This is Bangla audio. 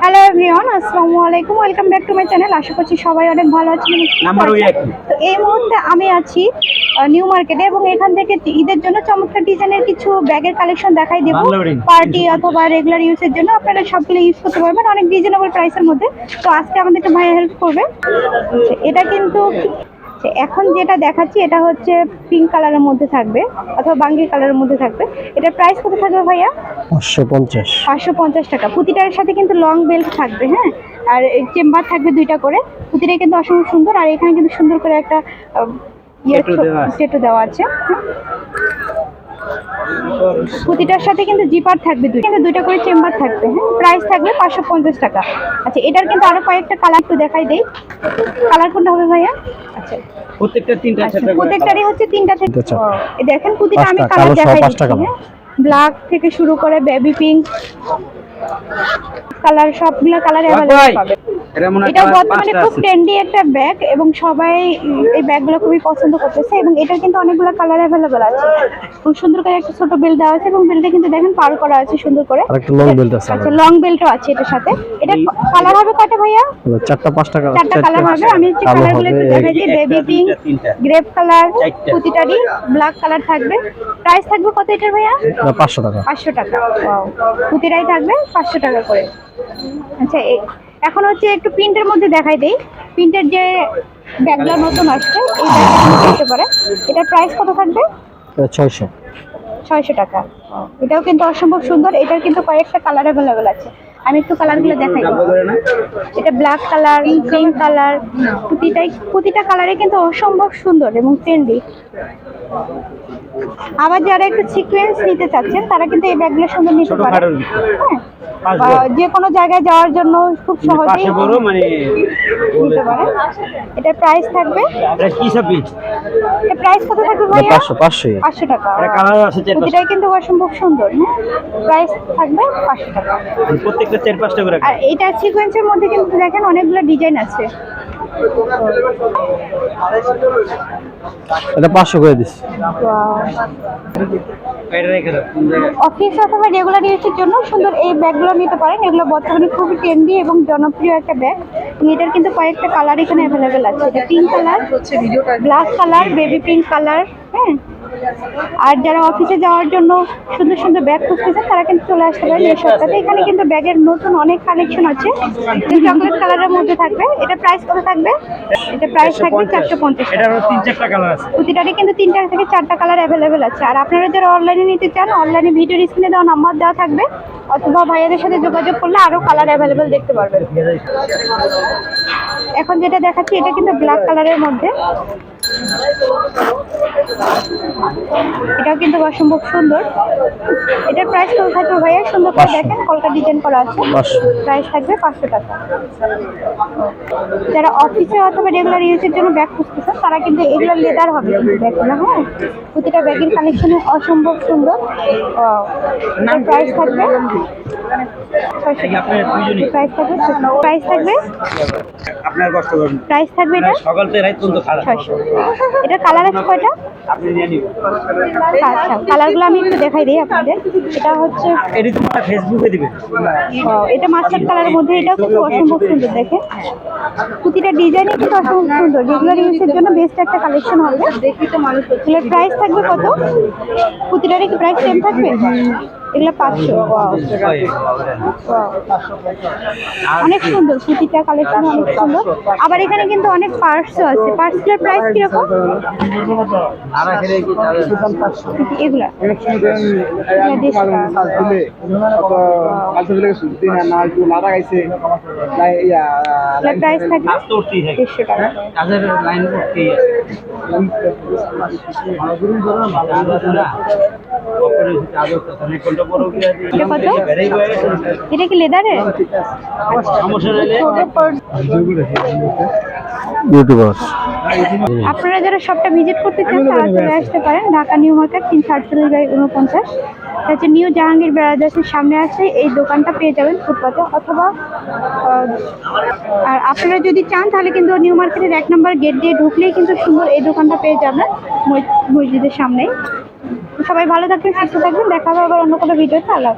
হ্যালো এভরিওয়ান আসসালামু আলাইকুম welcome back to my channel আশা করছি সবাই অনেক ভালো আছেন। তো এই মুহূর্তে আমি আছি নিউ মার্কেটে এবং এখান থেকে ঈদের জন্য চমৎকার ডিজাইনের কিছু ব্যাগের কালেকশন দেখাই দেবো। পার্টি অথবা রেগুলার ইউজের জন্য আপনারা সবগুলো ইউজ করতে পারবেন অনেক রিজনেবল প্রাইসের মধ্যে। তো আজকে আমাদেরকে ভাইয়া হেল্প করবে। আচ্ছা, এটা কিন্তু আচ্ছা, এখন যেটা দেখাচ্ছি এটা হচ্ছে পিঙ্ক কালারের মধ্যে থাকবে অথবা বাঙ্গি কালারের মধ্যে থাকবে। এটা প্রাইস কত থাকবে ভাইয়া? পাঁচশো পঞ্চাশ। পাঁচশো পঞ্চাশ টাকা। প্রতিটার সাথে কিন্তু লং বেল্ট থাকবে হ্যাঁ? আর চেম্বার থাকবে দুইটা করে। পুঁতিটা কিন্তু অসম্ভব সুন্দর আর এখানে কিন্তু সুন্দর করে একটা ইয়ে দেওয়া আছে। টেটু দেওয়া আছে হ্যাঁ। প্রতিটার সাথে কিন্তু জিপার থাকবে দুইটা কিন্তু দুইটা করে চেম্বার থাকবে হ্যাঁ? প্রাইস থাকবে পাঁচশো পঞ্চাশ টাকা। আচ্ছা এটার কিন্তু আরও কয়েকটা কালার একটু দেখাই দেই। কালার কোনটা হবে ভাইয়া? আচ্ছা। প্রত্যেকটা তিনটা আচ্ছা প্রত্যেকটারই হচ্ছে তিনটা থেকে দেখেন প্রতিটা আমি কালার দেখাই দিচ্ছি। হ্যাঁ? ব্ল্যাক থেকে শুরু করে বেবি পিঙ্ক কালার সবগুলো কালার অ্যাভেলেবল পাবে এটা বর্তমানে খুব ট্রেন্ডি একটা ব্যাগ এবং সবাই এই ব্যাগগুলো খুবই পছন্দ করতেছে এবং এটার কিন্তু অনেকগুলো কালার অ্যাভেলেবল আছে। খুব সুন্দর করে একটা ছোট বেল্ট দেওয়া আছে এবং বেল্টে কিন্তু দেখেন পার করা আছে সুন্দর করে। একটা long belt আছে আচ্ছা লং বেল্টও আছে এটার সাথে। এটা কালার হবে কয়টা ভাইয়া? চারটা পাঁচটা কালার চারটা কালার হবে। আমি হচ্ছে কালো কালারগুলো একটু দেখাই দিই বেবি পিঙ্ক গ্রেপ কালার। প্রতিটারই ব্ল্যাক কালার থাকবে। প্রাইস থাকবে কত এটার ভাইয়া? না, পাঁচশো টাকা। পাঁচশো টাকা Wow. প্রতিটাই থাকবে পাঁচশো টাকা করে। আচ্ছা এখন হচ্ছে একটু প্রিন্টের মধ্যে দেখাই দেই। প্রিন্টের যে ব্যাগগুলো নতুন আসছে এই ব্যাগটা করতে পারে। এটার প্রাইস কত থাকবে? ছয়শো। ছয়শো টাকা। এটাও কিন্তু অসম্ভব সুন্দর। এটার কিন্তু কয়েকটা কালার অ্যাভেলেবেল আছে। আমি একটু কালারগুলো দেখাই। এটা ব্ল্যাক কালার পিঙ্ক কালার প্রতিটাই প্রতিটা কালারে কিন্তু অসম্ভব সুন্দর এবং ট্রেন্ডি আবার যারা একটু সিকোয়েন্স নিতে চাচ্ছেন তারা কিন্তু এই ব্যাগগুলো সঙ্গে নিতে ছোট পারে খাটোর ভিতরে। হ্যাঁ। যে কোনো জায়গায় যাওয়ার জন্য খুব মানে সহজেই মানে নিতে পারে। এটার প্রাইস থাকবে। এটা কি সব পিস এর প্রাইস কত থাকবে ভাইয়া? পাঁচশো পাঁচশো। পাঁচশো টাকা। এটা কালার আছে চার পাঁচটা কিন্তু অসম্ভব সুন্দর হ্যাঁ? প্রাইস থাকবে পাঁচশো টাকা। প্রত্যেকটা চার পাঁচটা করে আর এইটা সিকোয়েন্সের মধ্যে কিন্তু দেখেন অনেকগুলো ডিজাইন আছে। এটা পাঁচশো করে দিচ্ছি অফিস অথবা রেগুলার ইউজের জন্য সুন্দর এই ব্যাগগুলো নিতে পারেন। এগুলো বর্তমানে খুবই ট্রেন্ডি এবং জনপ্রিয় একটা ব্যাগ এটার কিন্তু কয়েকটা কালার এখানে অ্যাভেলেবেল আছে। এটা pink colour black colour baby pink colour হ্যাঁ। আর যারা অফিসে যাওয়ার জন্য সুন্দর সুন্দর ব্যাগ খুঁজতেছেন তারা কিন্তু চলে আসতে পারেন এই সপ্তাহে। এখানে কিন্তু ব্যাগের নতুন অনেক কালেকশন আছে। চকলেট কালারের মধ্যে থাকবে। এটা প্রাইস কত থাকবে? এটা প্রাইস থাকবে চারশো পঞ্চাশ। প্রতিটারই কিন্তু তিনটা থেকে চারটা কালার অ্যাভেলেবেল আছে। আর আপনারা যারা অনলাইনে নিতে চান অনলাইনে ভিডিওর স্ক্রিনে দেওয়া নাম্বার দেওয়া থাকবে, অথবা ভাইয়াদের সাথে যোগাযোগ করলে আরও কালার অ্যাভেলেবেল দেখতে পারবেন। এখন যেটা দেখাচ্ছি, এটা কিন্তু ব্ল্যাক কালারের মধ্যে। এটাও কিন্তু অসম্ভব সুন্দর। এটার প্রাইস কত থাকবে ভাইয়া সুন্দর করে দেখেন কলকা ডিজাইন করা আছে। প্রাইস থাকবে পাঁচশো টাকা। যারা অফিসে অথবা রেগুলার ইউজের জন্য ব্যাগ খুঁজতেছেন তারা কিন্তু এগুলো লেদার হবে। ব্যাগগুলো হ্যাঁ? প্রতিটা ব্যাগের কালেকশন অসম্ভব সুন্দর। প্রাইস থাকবে প্রাইস থাকবে প্রাইস থাকবে? আপনার কষ্ট করুন। প্রাইস থাকবে এটা? সকাল থেকে রাত পর্যন্ত খারাপ। এটা কালার আছে কয়টা? আপনি নিয়ে নিবেন আচ্ছা কালারগুলো আমি একটু দেখাই দিই আপনাদের। এটা হচ্ছে এটি তোমার ফেসবুকে এটা মাস্টার কালারের মধ্যে এটাও খুব অসম্ভব সুন্দর দেখে প্রতিটা ডিজাইনই কিন্তু অসম্ভব সুন্দর। রেগুলার ইউজের জন্য বেস্ট একটা কালেকশন হবে। দেখি তো মানুষ প্রাইস থাকবে কত? প্রতিটারই কি প্রাইস সেম থাকবে? এগুলো পাঁচশো. অনেক সুন্দর প্রতিটা কালেকশন অনেক সুন্দর আবার এখানে কিন্তু অনেক পার্টসও আছে পার্টসগুলোর প্রাইস কীরকম এগুলা প্রাইস থাকবে দেড়শো টাকা এটা কত? কি লেদারের আপনারা যারা সবটা ভিজিট করতে চান তারা চলে আসতে পারেন। ঢাকা নিউ মার্কেট তিনশো আটচল্লিশ বাই উনপঞ্চাশ হচ্ছে নিউ জাহাঙ্গীর ব্রাদার্সের সামনে আছে। এই দোকানটা পেয়ে যাবেন ফুটপাতে। অথবা আর আপনারা যদি চান তাহলে কিন্তু নিউ মার্কেটের এক নম্বর গেট দিয়ে ঢুকলেই কিন্তু সুন্দর এই দোকানটা পেয়ে যাবেন মসজিদের সামনেই। সবাই ভালো থাকবেন সুস্থ থাকবেন দেখা হবে আবার অন্য কোনো ভিডিওতে হাফেজ।